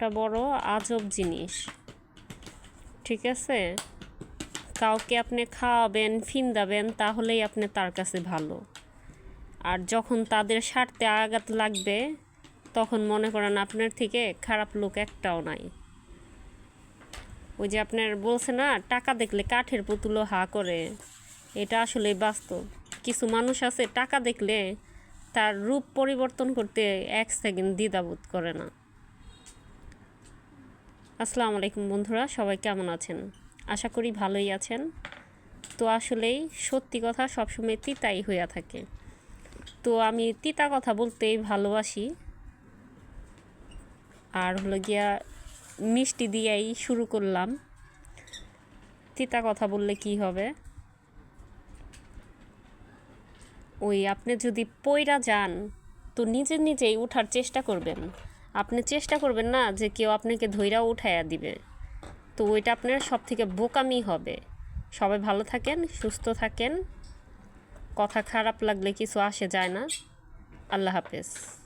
মনটা বড় আজব জিনিস। ঠিক আছে? কাউকে আপনি খাওয়াবেন, ফিন্দাবেন, তাহলেই আপনি তার কাছে ভালো। আর যখন তাদের স্বার্থে আঘাত লাগবে, তখন মনে করেন আপনার থেকে খারাপ লোক একটাও নাই। ওই যে আপনার বলছে না, টাকা দেখলে কাঠের পুতুলো হা করে। এটা আসলে বাস্তব। কিছু মানুষ আছে, টাকা দেখলে তার রূপ পরিবর্তন করতে এক সেকেন্ড দ্বিধাবোধ করে না। আসসালামু আলাইকুম বন্ধুরা, সবাই কেমন আছেন? আশা করি ভালোই আছেন। তো আসলেই সত্যি কথা সবসময় তিতাই হইয়া থাকে। তো আমি তিতা কথা বলতেই ভালোবাসি। আর হলো গিয়া মিষ্টি দিয়েই শুরু করলাম। তিতা কথা বললে কি হবে? ওই আপনি যদি পইরা যান, তো নিজে নিজেই উঠার চেষ্টা করবেন। আপনি চেষ্টা করবেন না যে কেউ আপনাকে ধৈরা উঠাইয়া দিবে। তো ওইটা আপনার সব থেকে বোকামি হবে। সবাই ভালো থাকেন, সুস্থ থাকেন। কথা খারাপ লাগলে কিছু আসে যায় না। আল্লাহ হাফেজ।